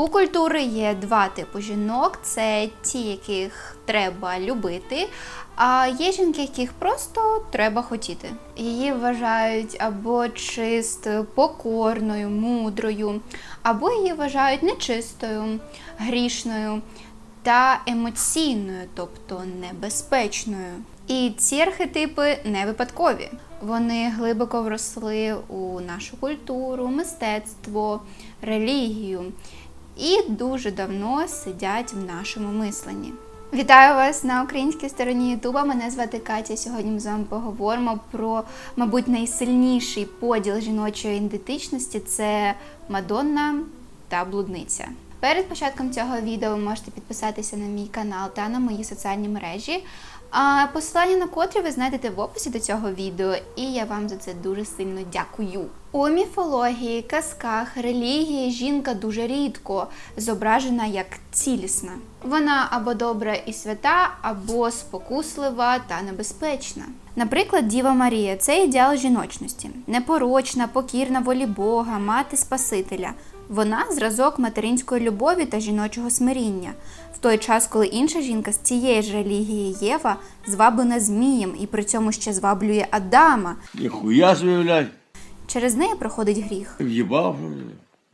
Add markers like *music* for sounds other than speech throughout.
У культури є два типи жінок: це ті, яких треба любити, а є жінки, яких просто треба хотіти. Її вважають або чистою, покорною, мудрою, або її вважають нечистою, грішною та емоційною, тобто небезпечною. І ці архетипи не випадкові. Вони глибоко вросли у нашу культуру, мистецтво, релігію і дуже давно сидять в нашому мисленні. Вітаю вас на українській стороні Ютуба. Мене звати Катя. Сьогодні ми з вами поговоримо про, мабуть, найсильніший поділ жіночої ідентичності це Мадонна та блудниця. Перед початком цього відео ви можете підписатися на мій канал та на мої соціальні мережі. А посилання на котрі ви знайдете в описі до цього відео, і я вам за це дуже сильно дякую. У міфології, казках, релігії жінка дуже рідко зображена як цілісна. Вона або добра і свята, або спокуслива та небезпечна. Наприклад, Діва Марія це ідеал жіночності, непорочна, покірна волі Бога, мати Спасителя. Вона зразок материнської любові та жіночого смиріння, в той час, коли інша жінка з цієї ж релігії Єва зваблена змієм і при цьому ще зваблює Адама. Ніхуя собі, Через неї проходить гріх. в'їбав.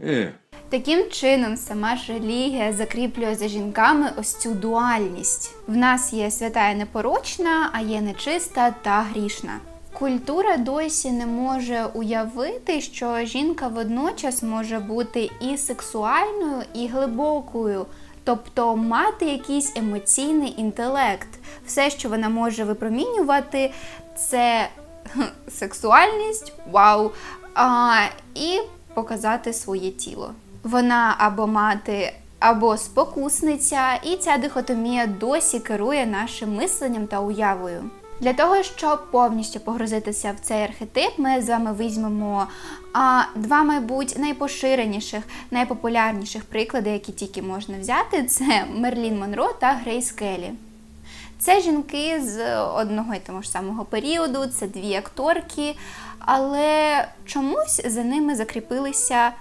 Е. Таким чином, сама ж релігія закріплює за жінками ось цю дуальність. В нас є свята і непорочна, а є нечиста та грішна. Культура досі не може уявити, що жінка водночас може бути і сексуальною, і глибокою, тобто мати якийсь емоційний інтелект. Все, що вона може випромінювати, це сексуальність, вау, а, і показати своє тіло. Вона або мати, або спокусниця, і ця дихотомія досі керує нашим мисленням та уявою. Для того, щоб повністю погрузитися в цей архетип, ми з вами візьмемо а, два, мабуть, найпоширеніших, найпопулярніших приклади, які тільки можна взяти, це Мерлін Монро та Грейс Келлі. Це жінки з одного і того ж самого періоду, це дві акторки, але чомусь за ними закріпилися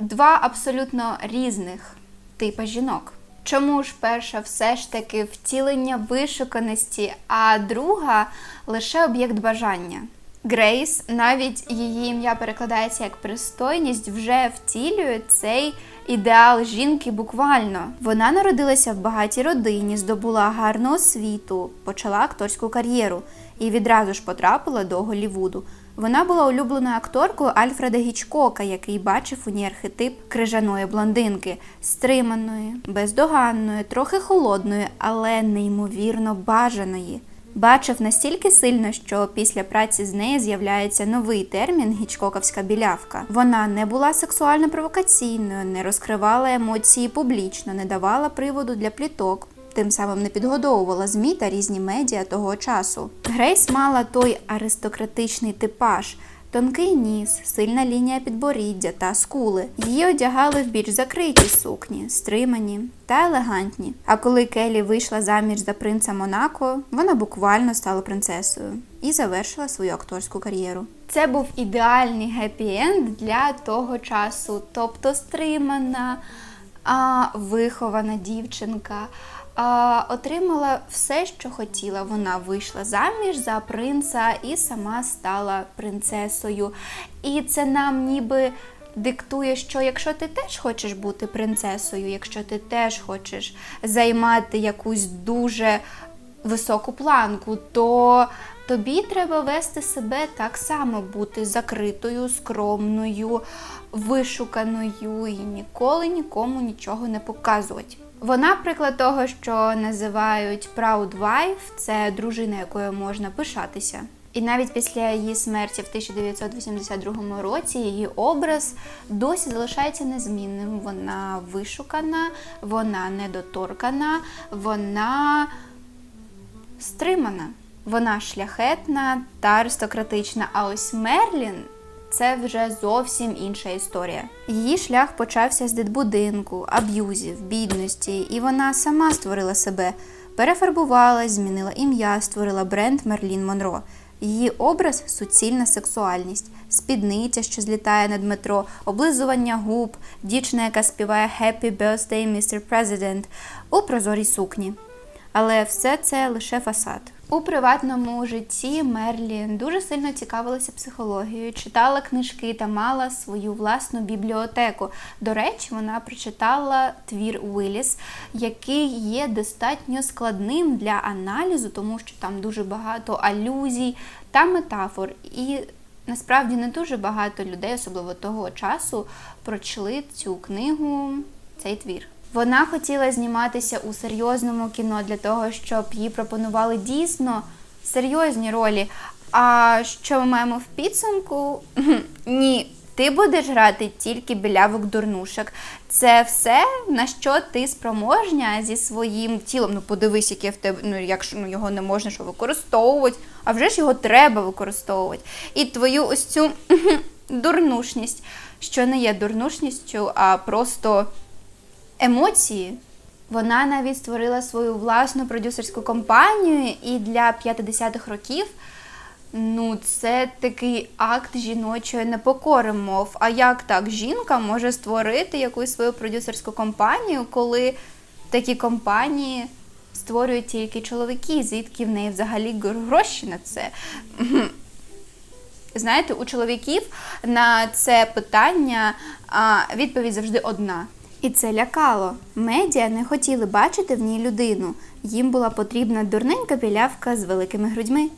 два абсолютно різних типи жінок. Чому ж перша все ж таки втілення вишуканості, а друга лише об'єкт бажання? Грейс, навіть її ім'я перекладається як пристойність, вже втілює цей ідеал жінки буквально. Вона народилася в багатій родині, здобула гарну освіту, почала акторську кар'єру і відразу ж потрапила до Голлівуду. Вона була улюбленою акторкою Альфреда Гічкока, який бачив у ній архетип крижаної блондинки, стриманої, бездоганної, трохи холодної, але неймовірно бажаної. Бачив настільки сильно, що після праці з нею з'являється новий термін гічкоковська білявка. Вона не була сексуально провокаційною, не розкривала емоції публічно, не давала приводу для пліток. Тим самим не підгодовувала ЗМІ та різні медіа того часу. Грейс мала той аристократичний типаж. Тонкий ніс, сильна лінія підборіддя та скули. Її одягали в більш закриті сукні, стримані та елегантні. А коли Келі вийшла заміж за принца Монако, вона буквально стала принцесою і завершила свою акторську кар'єру. Це був ідеальний гепі-енд для того часу, тобто стримана, а, вихована дівчинка. А, отримала все, що хотіла. Вона вийшла заміж за принца і сама стала принцесою. І це нам ніби диктує, що якщо ти теж хочеш бути принцесою, якщо ти теж хочеш займати якусь дуже високу планку, то тобі треба вести себе так само, бути закритою, скромною, вишуканою і ніколи нікому нічого не показувати. Вона приклад того, що називають proud wife, це дружина, якою можна пишатися. І навіть після її смерті в 1982 році її образ досі залишається незмінним. Вона вишукана, вона недоторкана, вона стримана, вона шляхетна та аристократична. А ось Мерлін це вже зовсім інша історія. Її шлях почався з дитбудинку, аб'юзів, бідності, і вона сама створила себе, перефарбувалась, змінила ім'я, створила бренд Мерлін Монро. Її образ суцільна сексуальність, спідниця, що злітає над метро, облизування губ, дівчина, яка співає «Happy birthday, Mr. President» у прозорій сукні. Але все це лише фасад. У приватному житті Мерлін дуже сильно цікавилася психологією, читала книжки та мала свою власну бібліотеку. До речі, вона прочитала твір Уилліс, який є достатньо складним для аналізу, тому що там дуже багато алюзій та метафор. І насправді не дуже багато людей, особливо того часу, прочли цю книгу, цей твір. Вона хотіла зніматися у серйозному кіно для того, щоб їй пропонували дійсно серйозні ролі. А що ми маємо в підсумку? *laughs* Ні, ти будеш грати тільки білявок дурнушок. Це все, на що ти спроможня зі своїм тілом. Ну, подивись, яке в тебе, ну якщо ну, його не можна що використовувати, а вже ж його треба використовувати. І твою ось цю *laughs* дурнушність, що не є дурнушністю, а просто емоції. Вона навіть створила свою власну продюсерську компанію, і для 50-х років ну, це такий акт жіночої непокори, мов. А як так жінка може створити якусь свою продюсерську компанію, коли такі компанії створюють тільки чоловіки, звідки в неї взагалі гроші на це? Знаєте, у чоловіків на це питання відповідь завжди одна. І це лякало. Медіа не хотіли бачити в ній людину. Їм була потрібна дурненька білявка з великими грудьми.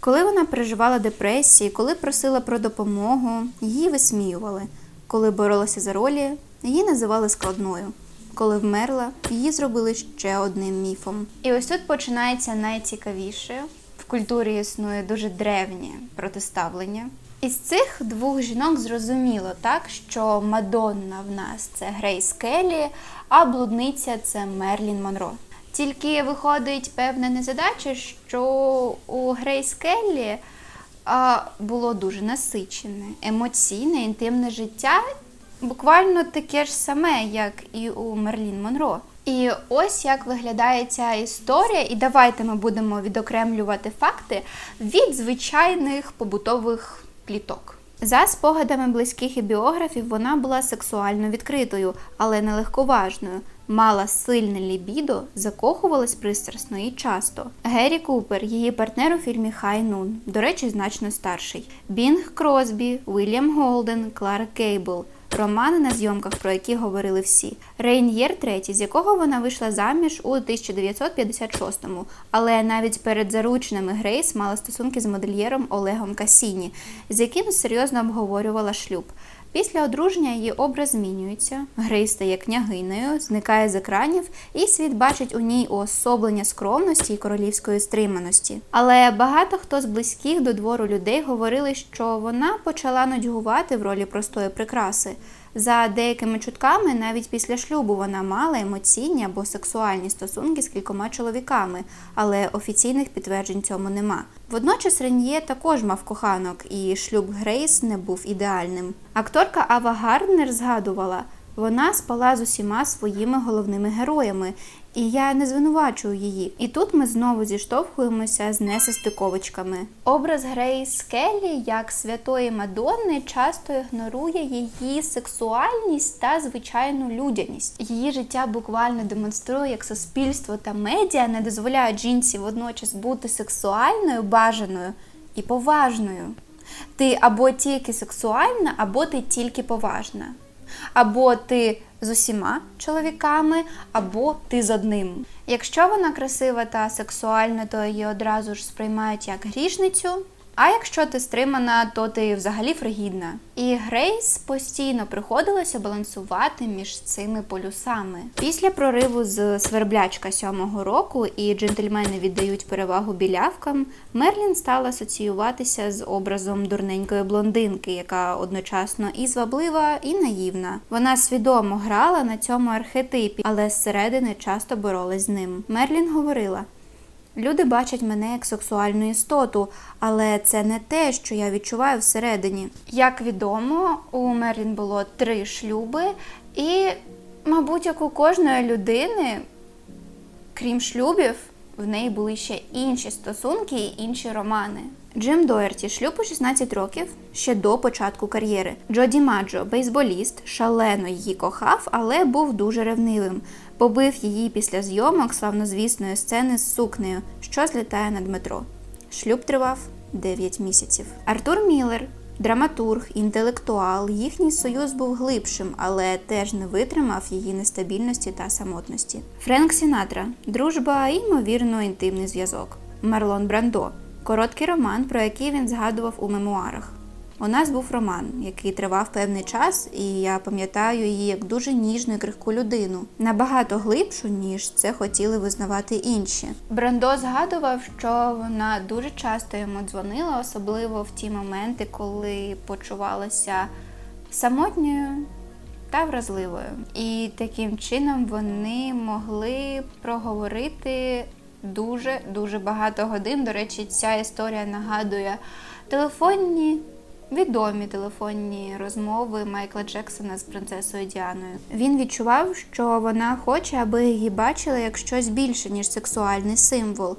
Коли вона переживала депресії, коли просила про допомогу, її висміювали. Коли боролася за ролі, її називали складною. Коли вмерла, її зробили ще одним міфом. І ось тут починається найцікавіше. В культурі існує дуже древнє протиставлення. Із цих двох жінок зрозуміло так, що Мадонна в нас це Грейс Келлі, а блудниця це Мерлін Монро. Тільки виходить певна незадача, що у Грейс Келлі а, було дуже насичене, емоційне, інтимне життя, буквально таке ж саме, як і у Мерлін Монро. І ось як виглядає ця історія, і давайте ми будемо відокремлювати факти від звичайних побутових пліток. За спогадами близьких і біографів, вона була сексуально відкритою, але не легковажною. Мала сильне лібідо, закохувалась пристрасно і часто. Геррі Купер, її партнер у фільмі Хай Нун, до речі, значно старший. Бінг Кросбі, Вільям Голден, Кларк Кейбл. Романи на зйомках, про які говорили всі. Рейн'єр III, з якого вона вийшла заміж у 1956-му, але навіть перед зарученими Грейс мала стосунки з модельєром Олегом Касіні, з яким серйозно обговорювала шлюб. Після одруження її образ змінюється. Грей стає княгинею, зникає з екранів, і світ бачить у ній уособлення скромності і королівської стриманості. Але багато хто з близьких до двору людей говорили, що вона почала нудьгувати в ролі простої прикраси. За деякими чутками, навіть після шлюбу вона мала емоційні або сексуальні стосунки з кількома чоловіками, але офіційних підтверджень цьому нема. Водночас Рен'є також мав коханок, і шлюб Грейс не був ідеальним. Акторка Ава Гарднер згадувала, вона спала з усіма своїми головними героями, і я не звинувачую її. І тут ми знову зіштовхуємося з несостиковочками. Образ Грейс Келлі як святої Мадонни часто ігнорує її сексуальність та звичайну людяність. Її життя буквально демонструє, як суспільство та медіа не дозволяють жінці водночас бути сексуальною, бажаною і поважною. Ти або тільки сексуальна, або ти тільки поважна. Або ти з усіма чоловіками, або ти з одним. Якщо вона красива та сексуальна, то її одразу ж сприймають як грішницю. А якщо ти стримана, то ти взагалі фригідна. І Грейс постійно приходилося балансувати між цими полюсами. Після прориву з сверблячка сьомого року і джентльмени віддають перевагу білявкам, Мерлін стала асоціюватися з образом дурненької блондинки, яка одночасно і зваблива, і наївна. Вона свідомо грала на цьому архетипі, але зсередини часто боролась з ним. Мерлін говорила. Люди бачать мене як сексуальну істоту, але це не те, що я відчуваю всередині. Як відомо, у Мерлін було три шлюби, і, мабуть, як у кожної людини, крім шлюбів, в неї були ще інші стосунки і інші романи. Джим Доерті, шлюб у 16 років, ще до початку кар'єри. Джоді Маджо, бейсболіст, шалено її кохав, але був дуже ревнивим. Побив її після зйомок славнозвісної сцени з сукнею, що злітає над метро. Шлюб тривав 9 місяців. Артур Міллер, драматург, інтелектуал. Їхній союз був глибшим, але теж не витримав її нестабільності та самотності. Френк Сінатра, дружба ймовірно інтимний зв'язок. Марлон Брандо, короткий роман, про який він згадував у мемуарах. У нас був роман, який тривав певний час, і я пам'ятаю її як дуже ніжну і крихку людину, набагато глибшу, ніж це хотіли визнавати інші. Брандо згадував, що вона дуже часто йому дзвонила, особливо в ті моменти, коли почувалася самотньою та вразливою. І таким чином вони могли проговорити дуже дуже багато годин. До речі, ця історія нагадує телефонні. Відомі телефонні розмови Майкла Джексона з принцесою Діаною. Він відчував, що вона хоче, аби її бачили як щось більше, ніж сексуальний символ.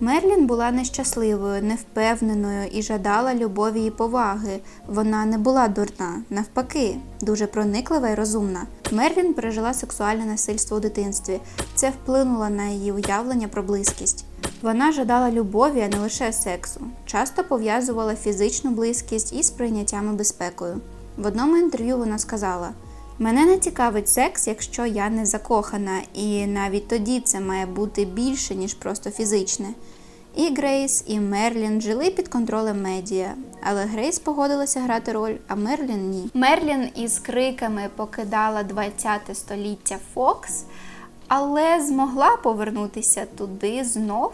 Мерлін була нещасливою, невпевненою і жадала любові і поваги. Вона не була дурна, навпаки, дуже прониклива і розумна. Мерлін пережила сексуальне насильство у дитинстві. Це вплинуло на її уявлення про близькість. Вона жадала любові, а не лише сексу. Часто пов'язувала фізичну близькість із прийняттям і безпекою. В одному інтерв'ю вона сказала: Мене не цікавить секс, якщо я не закохана, і навіть тоді це має бути більше, ніж просто фізичне. І Грейс, і Мерлін жили під контролем медіа, але Грейс погодилася грати роль, а Мерлін ні. Мерлін із криками покидала 20-те століття Фокс, але змогла повернутися туди знов,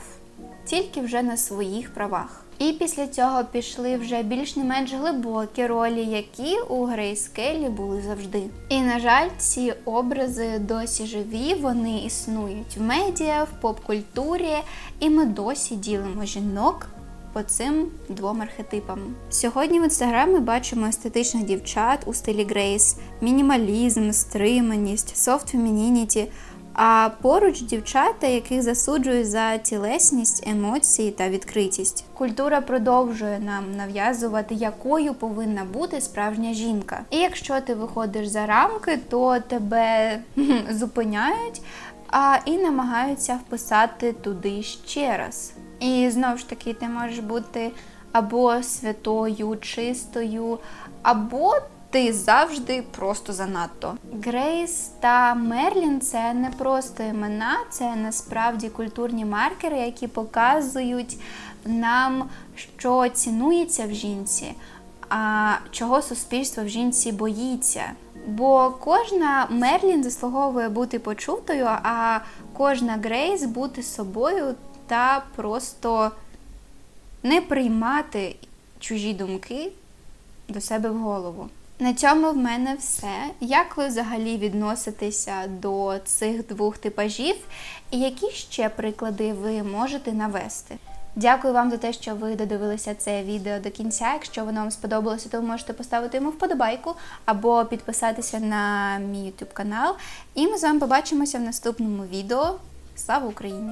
тільки вже на своїх правах. І після цього пішли вже більш не менш глибокі ролі, які у Грейс Келлі були завжди. І на жаль, ці образи досі живі, вони існують в медіа, в поп-культурі, і ми досі ділимо жінок по цим двом архетипам. Сьогодні в інстаграм ми бачимо естетичних дівчат у стилі Грейс, мінімалізм, стриманість, софт фемінініті. А поруч дівчата, яких засуджують за тілесність, емоції та відкритість. Культура продовжує нам нав'язувати, якою повинна бути справжня жінка. І якщо ти виходиш за рамки, то тебе зупиняють а і намагаються вписати туди ще раз. І знову ж таки, ти можеш бути або святою, чистою, або ти завжди просто занадто. Грейс та Мерлін це не просто імена, це насправді культурні маркери, які показують нам, що цінується в жінці, а чого суспільство в жінці боїться. Бо кожна Мерлін заслуговує бути почутою, а кожна Грейс бути собою та просто не приймати чужі думки до себе в голову. На цьому в мене все. Як ви взагалі відноситеся до цих двох типажів, і які ще приклади ви можете навести? Дякую вам за те, що ви додивилися це відео до кінця. Якщо воно вам сподобалося, то ви можете поставити йому вподобайку або підписатися на мій YouTube канал. І ми з вами побачимося в наступному відео. Слава Україні!